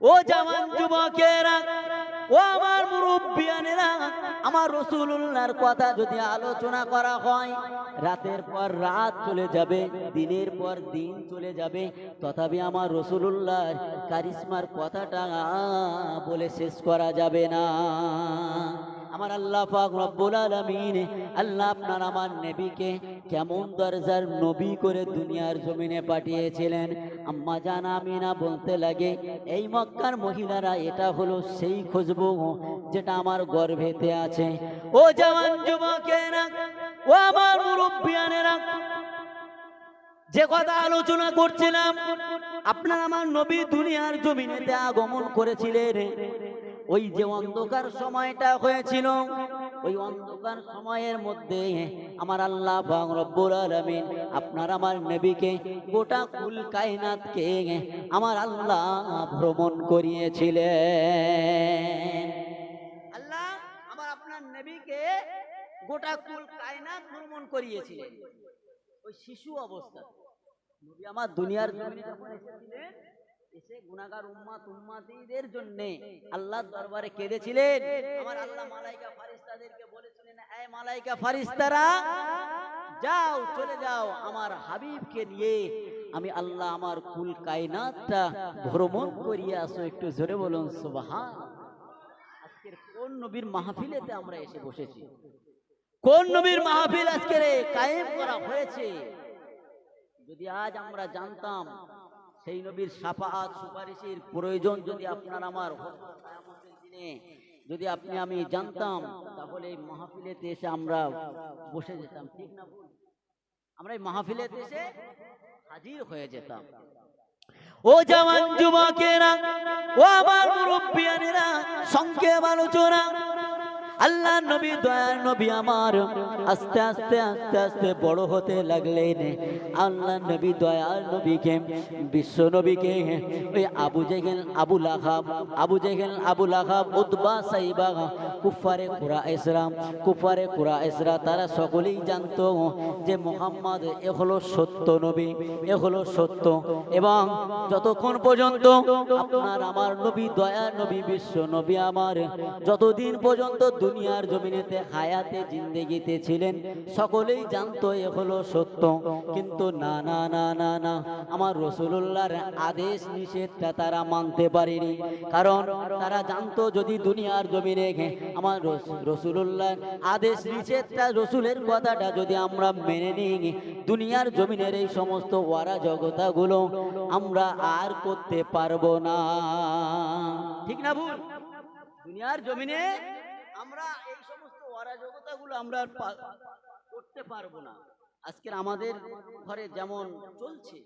ও জামান যুবকেরা, ও আমার মুরব্বিয়ানেরা, আমার রসুল্লাহর কথা যদি আলোচনা করা হয়, রাতের পর রাত চলে যাবে, দিনের পর দিন চলে যাবে, তথাপি আমার রসুল্লাহর কারিশ্মার কথাটা বলে শেষ করা যাবে না। আমার আল্লাহ পাক রব্বুল আলামিন, আল্লাহ আপনার আমার নবীকে কেমন দরজার নবী করে দুনিয়ার জমিনে পাঠিয়েছিলেন। আম্মা জানা আমিনা বলতে লাগে, এই মক্কার মহিলারা এটা হলো সেই খুশবু যেটা আমার গর্ভেতে আছে। ও জওয়ান যুবকেরা, ও আমার মুরব্বিয়ানেরা, যে কথা আলোচনা করছিলাম, আপনার আমার নবী দুনিয়ার জমিনেতে আগমন করেছিলেন। ওই যে অন্ধকার সময়টা হয়েছিল ওই অন্ধকার সময়ের মধ্যে আমার আল্লাহ রব্বুল আলামিন আপনার আমার নবীকে গোটা কুল কায়নাতকে আমার আল্লাহ ভ্রমণ করিয়েছিলেন। আল্লাহ আমার আপনার নবীকে গোটা কুল কায়নাত ভ্রমণ করিয়েছিলেন। ওই শিশু অবস্থা নবী আমার দুনিয়ার জমিনে যখন এসেছিলেন এসে গুনাহগার উম্মাত উম্মাতিদের দরবারে কেঁদেছিলেন। আমার আল্লাহ মালাইকা ফারিস্তাদেরকে বলেছিলেন এই মালাইকা ফারিস্তারা যাও, চলে যাও, আমার হাবিবকে নিয়ে আমি আল্লাহ আমার কুল কায়নাতটা ভ্রমণ করিয়ে আসো, একটু জোরে বলুন, সুবহান। আজকের কোন নবীর মাহফিলেতে আমরা এসে বসেছি? কোন নবীর মাহফিল আজকে রে কায়েম করা হয়েছে? যদি আজ আমরা জানতাম সেই নবীর সাফাত সুপারিশের প্রয়োজন যদি আপনার আমার দিনে, যদি আপনি আমি জানতাম তাহলে এই মাহফিলেতে এসে আমরা বসে যেতাম ঠিক না? আমরা এই মাহফিলেতে এসে হাজির হয়ে যেতাম ও জওয়ান যুবকেরা ও আমার মুরব্বিয়ানেরা সংক্ষেপ আলোচনা আল্লাহ নবী দয়ার নবী আমার আস্তে আস্তে আস্তে আস্তে বড় হতে লাগলেন। আল্লাহ নবী দয়ার নবীকে, বিশ্ব নবীকে, ওই আবু জেগেল আবু লাহাব, আবু জেগেল আবু লাহাব উদ্বা সাইবা কুফারে কুরা ইসলাম কুফারে কুরা ইসরা তারা সকলেই জানতো যে মোহাম্মদ এ হলো সত্য নবী, এ হলো সত্য। এবং যতক্ষণ পর্যন্ত আপনার, আমার নবী দয়ার নবী, বিশ্ব নবী আমার, যতদিন পর্যন্ত দুনিয়ার জমিনেতে হায়াতে জিন্দেগিতে ছিলেন, সকলেই জানতো এ হলো সত্য। কিন্তু না না না না না, আমার রসুল্লাহর আদেশ নিষেধটা তারা মানতে পারেনি। কারণ তারা জানতো যদি দুনিয়ার জমিনে ঘে- আমার রসুল্লাহর আদেশ নিষেধটা, রসুলের কথাটা যদি আমরা মেনে নিই, দুনিয়ার জমিনের এই সমস্ত ওয়ারা জগতাগুলো আমরা আর করতে পারব না। ঠিক না ভুল? দুনিয়ার জমিনে আমরা এই সমস্ত অরাজকতাগুলো আমরা করতে পারব না। আজকের আমাদের ঘরে যেমন চলছে,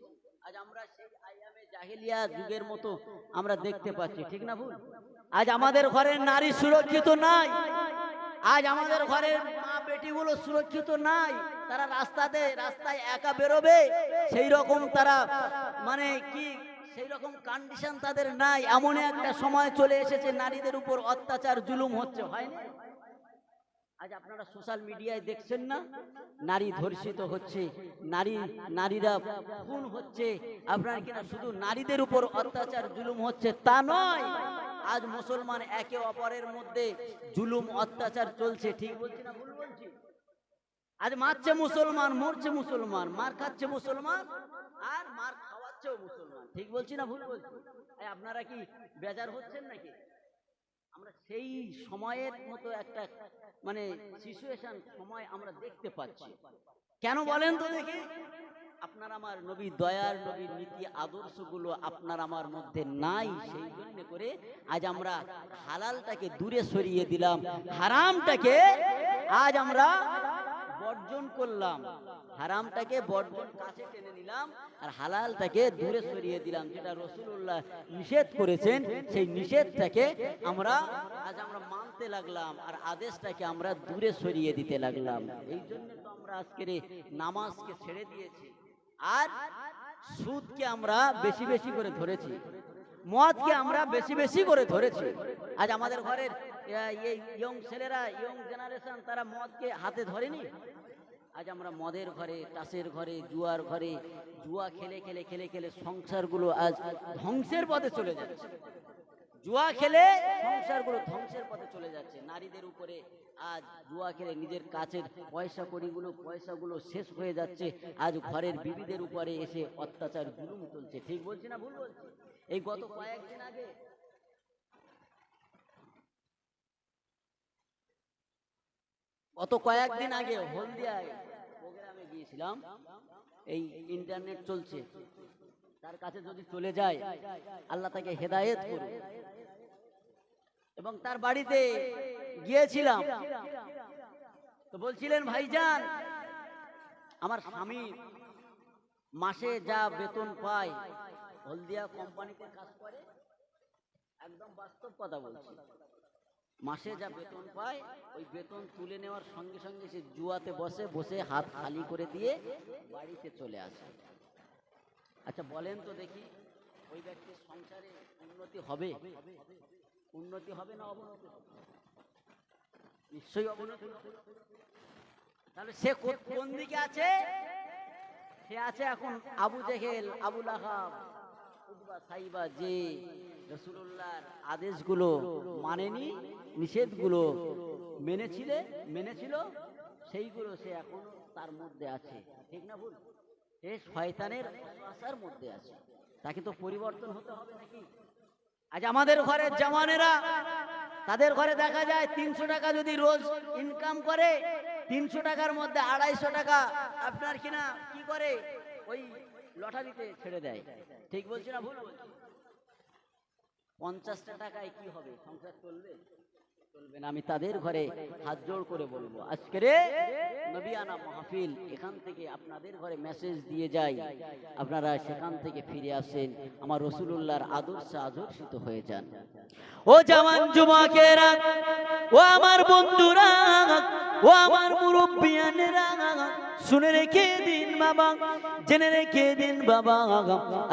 আজ আমরা সেই আইয়ামে জাহেলিয়া যুগের মতো আমরা দেখতে পাচ্ছি, ঠিক না ভুল? আজ আমাদের ঘরের নারী সুরক্ষিত নাই, আজ আমাদের ঘরের মা বেটিগুলো সুরক্ষিত নাই, তারা রাস্তাতে, রাস্তায় একা বেরোবে, সেই রকম তারা মানে কি সেই রকম কন্ডিশন তাদের নাই। এমন একটা সময় চলে এসেছে, নারীদের উপর অত্যাচার, জুলুম হচ্ছে। হয় না আজ আপনারা সোশ্যাল মিডিয়ায় দেখছেন না? নারী ধর্ষিত হচ্ছে, নারী, নারীরা খুন হচ্ছে। আপনার কিনা শুধু নারীদের উপর অত্যাচার, জুলুম হচ্ছে? তা নয়। আজ মুসলমান একে অপরের মধ্যে জুলুম, অত্যাচার চলছে। ঠিক বলছি না ভুল বলছি? আজ মারছে মুসলমান, মরছে মুসলমান। মার খাচ্ছে মুসলমান, আর মার খাওয়াচ্ছেও মুসলমান। ঠিক বলছি না ভুল বলছি? আপনারা কি বেজার হচ্ছেন নাকি? আমরা সেই সময়ের মতো একটা মানে সিচুয়েশন সময় আমরা দেখতে পাচ্ছি। কেন বলেন তো দেখি? আপনার আমার নবী দয়ার নবীর নীতি আদর্শগুলো আপনার আমার মধ্যে নাই, সেই জন্য করে আজ আমরা হালালটাকে দূরে সরিয়ে দিলাম, হারামটাকে আজ আমরা বর্জন করলাম। হারামটাকে বর্জন কাছে টেনে নিলাম আর হালালটাকে দূরে সরিয়ে দিলাম, যেটা রসুল্লাহ নিষেধ করেছেন, সেই নিষেধটাকে আমরা আজ আমরা মানতে লাগলাম আর আদেশটাকে আমরা দূরে সরিয়ে দিতে লাগলাম। এই জন্য তো আমরা আজকের নামাজকে ছেড়ে দিয়েছি। আর সুদকে আমরা বেশি বেশি করে ধরেছি। মদকে আমরা বেশি বেশি করে ধরেছি। আজ আমাদের ঘরের ইয়ং ছেলেরা, ইয়ং জেনারেশন তারা মদকে হাতে ধরেনি? আজ আমরা মদের ঘরে টাসের ঘরে, জুয়ার ঘরে, জুয়া খেলে খেলে খেলে খেলে সংসারগুলো আজ ধ্বংসের পথে চলে যাচ্ছে। জুয়া খেলে সংসারগুলো ধ্বংসের পথে চলে যাচ্ছে। নারীদের উপরে আজ জুয়া খেলে নিজের কাছের পয়সা কড়িগুলো, পয়সাগুলো শেষ হয়ে যাচ্ছে। আজ ঘরের বিবিদের উপরে এসে অত্যাচার জুলুম চলছে। ঠিক বলছি না ভুল বলছি? এই গত কয়েকদিন আগে গত কয়েকদিন আগে হলদিয়ায় প্রোগ্রামে এই ইন্টারনেট চলছে। তার কাছে যদি চলে যায়, আল্লাহ তাকে হেদায়েত করুন এবং তার বাড়িতে গিয়েছিলাম। তো বলছিলেন, ভাইজান, আমার স্বামী মাসে যা বেতন পায়, হলদিয়া কোম্পানিতে কাজ করে। একদম বাস্তব কথা বলছি। মাসে যা বেতন পায়, ওই বেতন তুলে নেওয়ার সঙ্গে সঙ্গে সে জুয়াতে বসে বসে হাত খালি করে দিয়ে বাড়িতে চলে আসে। আচ্ছা বলেন তো দেখি, ওই ব্যক্তির সংসারে উন্নতি হবে? উন্নতি হবে না অবনতি হবে? নিশ্চয়ই অবনতি। তাহলে সে কোন দিকে আছে? সে আছে এখন আবু জেহেল, আবু লাহাব। আদেশগুলো মানেনি, নিষেধগুলো মেনেছিলে, মেনেছিল, সেইগুলো সে এখন তার মধ্যে আছে। ঠিক না ভুল? সে শয়তানের আশার মধ্যে আছে। তাকে তো পরিবর্তন হতে হবে নাকি? আজ আমাদের ঘরের জামানেরা তাদের ঘরে দেখা যায় তিনশো টাকা যদি রোজ ইনকাম করে, তিনশো টাকার মধ্যে আড়াইশো টাকা আপনার কিনা, কি করে? ওই লটারিতে ছেড়ে দেয়। ঠিক বলছি না ভুল? পঞ্চাশটা টাকায় কি হবে? সংসার চলবে? আমি তাদের ঘরে হাত জোড় করে বলব। আজকে রে নবিয়ানা মাহফিল এখান থেকে আপনাদের ঘরে মেসেজ দিয়ে যাই। আপনারা সেখান থেকে ফিরে আসেন। আমার রসুলুল্লাহর আদর্শে আদর্শিত হয়ে যান। ও জওয়ান যুবকেরা ও আমার বন্ধুরা ও আমার মুরব্বিয়ানেরা শুনে রেখে দিন বাবা জেনে রেখে দিন বাবা।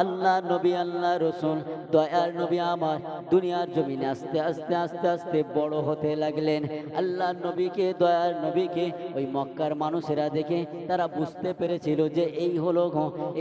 আল্লাহ নবী আল্লাহ রসুল দয়ার নবী আমার। দুনিয়ার জমিনে আস্তে আস্তে আস্তে আস্তে বড় হতে লাগলেন। আল্লাহ নবীকে, দয়ার নবীকে, ওই মক্কার মানুষেরা দেখে তারা বুঝতে পেরেছিল যে এই হলো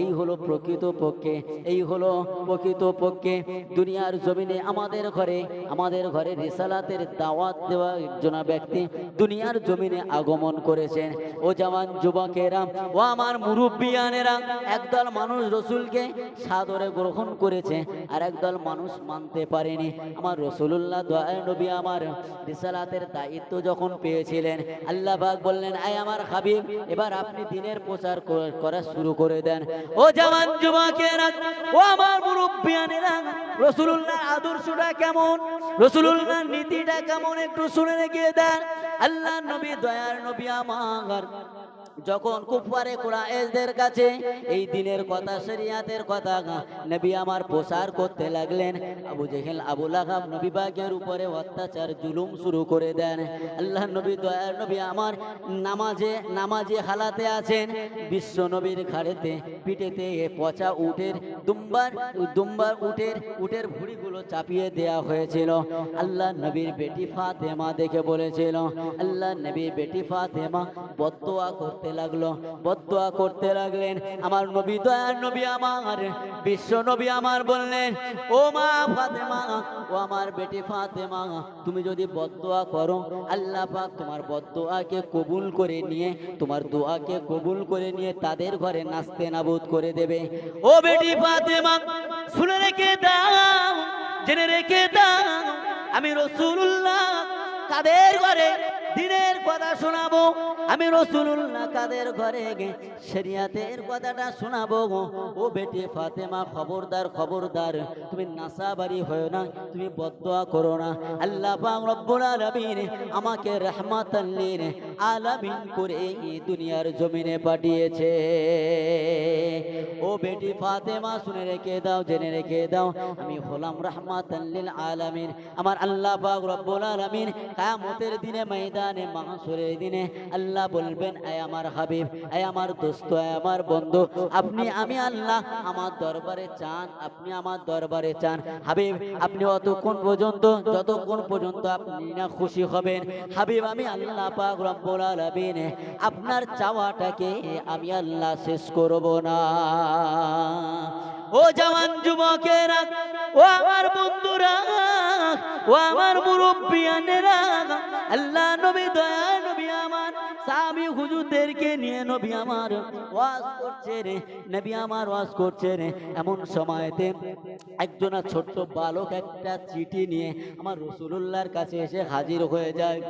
এই হলো প্রকৃত পক্ষে এই হলো প্রকৃত পক্ষে দুনিয়ার জমিনে আমাদের ঘরে আমাদের ঘরে রিসালাতের দাওয়াত দেওয়া একজন ব্যক্তি দুনিয়ার জমিনে আগমন করেছেন। ও জওয়ান যুবকেরা, ও আমার মুরব্বিয়ানেরা, একদল মানুষ রসুলকে সাদরে গ্রহণ করেছে, আর একদল মানুষ মানতে পারেনি। আমার রসুল্লাহ দয়ার নবী আমার রিসালাতের দায়িত্ব যখন পেয়েছিলেন, আল্লাহ পাক বললেন, আয় আমার হাবিব, এবার আপনি দিনের প্রচার করা শুরু করে দেন। ও জামান যুবকেরা ও আমার মুরব্বিয়ানেরা রসুল্লাহ আদর্শটা কেমন? রসুল্লাহ নীতিটা কেমন? একটু শুনে রেখে দেন। আল্লাহ নবী, দয়ার নবী, আমার। যখন কুফারে কুরাইশদের কাছে এই দিনের কথা, শরিয়াতের কথা, নবী আমার প্রচার করতে লাগলেন। আবু জেহেল, আবু লাহাব নবী বাগের উপরে অত্যাচার, জুলুম শুরু করে দেন। আল্লাহ নবী, দয়ার নবী আমার নামাজে নামাজে হালাতে আছেন। বিশ্ব নবীর ঘাড়েতে পিঠেতে পচা উটের দুম্বার দুম্বার উটের উটের ভুড়িগুলো চাপিয়ে দেয়া হয়েছিল। আল্লাহ নবীর বেটি ফাতেমা দেখে বলেছিল, আল্লাহ নবীর বেটি ফাতেমা বদোয়া করতে লাগল বদোয়া করতে লাগলেন। আমার নবী দয়ার নবী আমার, বিশ্ব নবী আমার বললেন, ও মা ফাতেমা, ও আমার বেটি ফাতেমা, তুমি যদি বদোয়া করো, আল্লাহ পাক তোমার বদোয়াকে কবুল করে নিয়ে, তোমার দোয়াকে কবুল করে নিয়ে তাদের ঘরে নাচতে নাবুদ করে দেবে। ও বেটি ফাতেমা, শুনে রেখে দাও, জেনে রেখে দাও, আমি রসুল্লাহ তাদের ঘরে দিনের কথা শোনাবো। আমি রসুল্লাহ কাদের ঘরে গে শরিয়াতের কথাটা শোনাবো গো? ও বেটি ফাতেমা, খবরদার খবরদার। তুমি নাসাবাড়ি হয় না, তুমি বদোয়া করো না। আল্লাহ পাক আমাকে রহমাতাল আলামিন করে এই দুনিয়ার জমিনে পাঠিয়েছে। ও বেটি ফাতেমা, শুনে রেখে দাও, জেনে রেখে দাও, আমি হলাম রহমাতাল আলামিন। আমার আল্লাহ পাক রব্বুল আলামিন দিনে, ময়দানে, মাহশরের দিনে আল্লাহ বলবেন, আয় আমার হাবিব, আয় আমার দোস্ত, আয় আমার বন্ধু, আপনি, আমি আল্লাহ, আমার দরবারে চান, আপনি আমার দরবারে চান। হাবিব, আপনি অতক্ষণ পর্যন্ত, যতক্ষণ পর্যন্ত আপনি না খুশি হবেন, হাবিব, আমি আল্লাহ পাক রব্বুল আলামিন, আপনার চাওয়াটাকে আমি আল্লাহ শেষ করব না। ও জওয়ান যুবকেরা, ও আমার বন্ধুরা, ও আমার মুরব্বিয়ানেরা, আল্লাহ নবী দয়া সাহাবী হুজুরদেরকে নিয়ে নবী আমার ওয়াজ করছে রে, নবী আমার ওয়াজ করছে রে। এমন সময়তে একজনা ছোট্ট বালক একটা চিঠি নিয়ে আমার রসুলুল্লাহর কাছে এসে হাজির হয়ে যায়।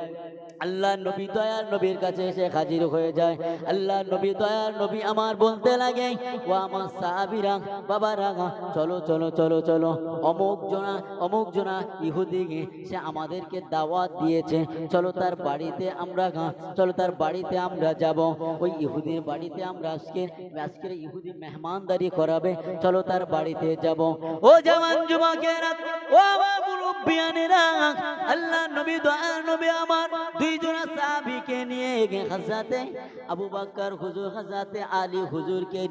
আল্লাহ নবী দয়ার নবীর কাছে এসে হাজির হয়ে যায়। আল্লাহ নবী দয়ার নবী আমার বলতে লাগে, ও আমার সাহাবিরা, বাবারা, চলো চলো চলো চলো। অমুক জনা অমুক জনা ইহুদিকে সে আমাদেরকে দাওয়াত দিয়েছে। চলো তার বাড়িতে আমরা গা- চলো তার বাড়িতে আমরা যাব। ওই ইহুদির বাড়িতে আমরা আজকে, আজকের ইহুদি মেহমানদারি করাবে। চলো তার বাড়িতে যাব। ও যুবকেরা ও আল্লাহ নবী নবী আমার সাহাবীকে নিয়ে হাজাতে আবু হুজুর হাজাতে আলী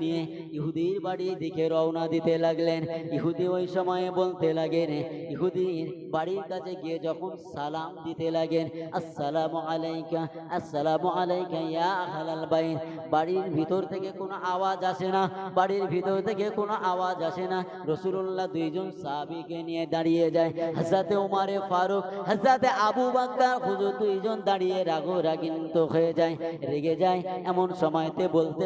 নিয়ে ইহুদির বাড়ির দিকে রওনা দিতে লাগলেন। ইহুদি ওই সময়ে বলতে লাগেন, ইহুদি বাড়ির কাছে গিয়ে যখন সালাম দিতে লাগেন, আসসালামু আলাইকা আসসালামু আলাইকা বাড়ির ভিতর থেকে কোনো আওয়াজ আসে না, বাড়ির ভিতর থেকে কোনো আওয়াজ আসে না। রসুল্লাহ দুইজন সাহাবীকে নিয়ে দাঁড়িয়ে যায়। হাজরাতে উমারে ফারুক হাজরাতে আবু বাক্কার হুজুর দুইজন দাঁড়িয়ে রাগো রাগিন্ত হয়ে যায়, রেগে যায়। এমন সময়তে বলতে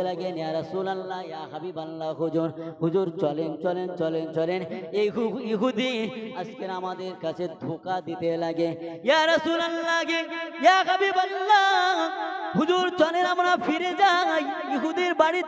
হাবিবাল্লাহ, হুজুর হুজুর চলেন চলেন চলেন চলেন। ইহুদি, আজকে আমাদের কাছে ধোকা দিতে লাগে। ইয়া ইয়া হাবিবাল্লাহ হুজুর চলেন আমরা ফিরে যাই। ইহুদের বাড়িতে